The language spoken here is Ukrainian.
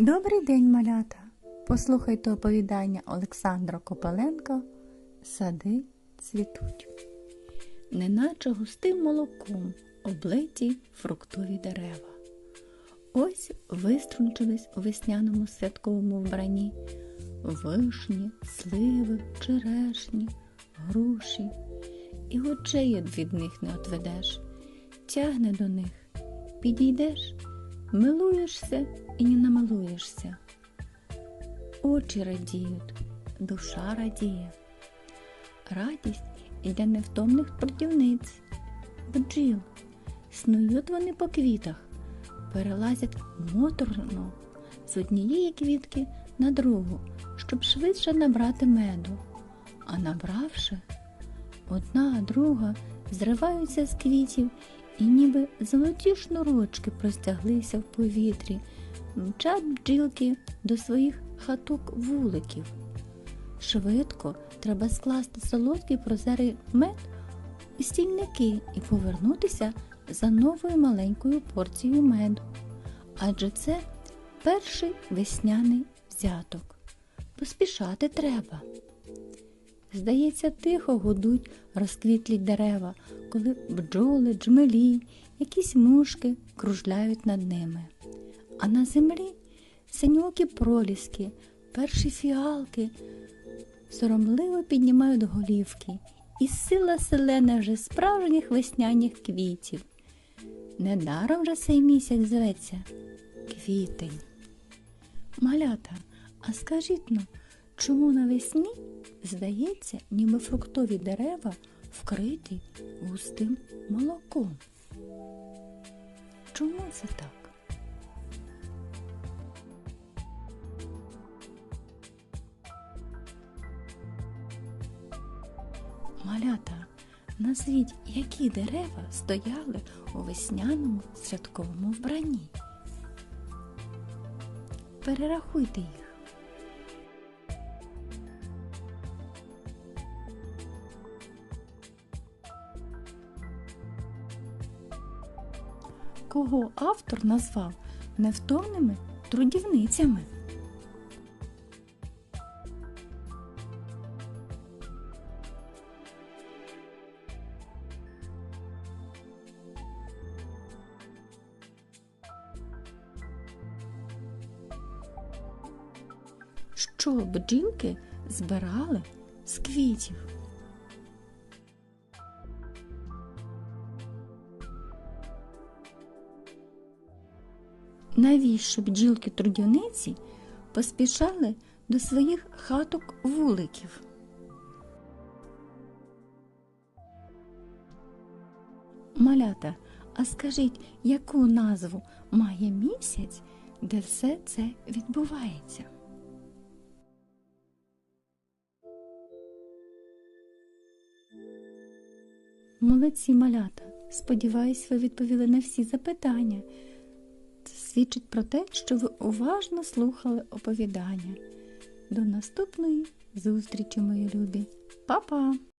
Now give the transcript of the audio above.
Добрий день, малята! Послухайте оповідання Олександра Копеленка Сади цвітуть. Неначе густим молоком облиті фруктові дерева. Ось виструнчились у весняному святковому вбранні вишні, сливи, черешні, груші. І очей від них не отведеш, тягне до них, підійдеш, милуєшся і не намилуєшся. Очі радіють, душа радіє. Радість і для невтомних трудівниць, бджіл. Снують вони по квітах, перелазять моторно з однієї квітки на другу, щоб швидше набрати меду. А набравши, одна друга зриваються з квітів і ніби золоті шнурочки простяглися в повітрі, мчать бджілки до своїх хаток вуликів. Швидко треба скласти солодкий прозерий мед у стільники і повернутися за новою маленькою порцією меду. Адже це перший весняний взяток. Поспішати треба. Здається, тихо гудуть розквітлі дерева, коли бджоли, джмелі, якісь мушки кружляють над ними. А на землі синьокі проліски, перші фіалки соромливо піднімають голівки, і сила селена вже справжніх весняних квітів. Недаром вже цей місяць зветься квітень. Малята, а скажіть ну, чому навесні здається, ніби фруктові дерева вкриті густим молоком? Чому це так? Малята, назвіть, які дерева стояли у весняному святковому вбранні. Перерахуйте їх. Кого автор назвав невтомними трудівницями? Що бджілки збирали з квітів? Навіщо бджілки трудівниці поспішали до своїх хаток вуликів? Малята, а скажіть, яку назву має місяць, де все це відбувається? Молодці малята. Сподіваюсь, ви відповіли на всі запитання. Свідчить про те, що ви уважно слухали оповідання. До наступної зустрічі, мої любі. Па-па!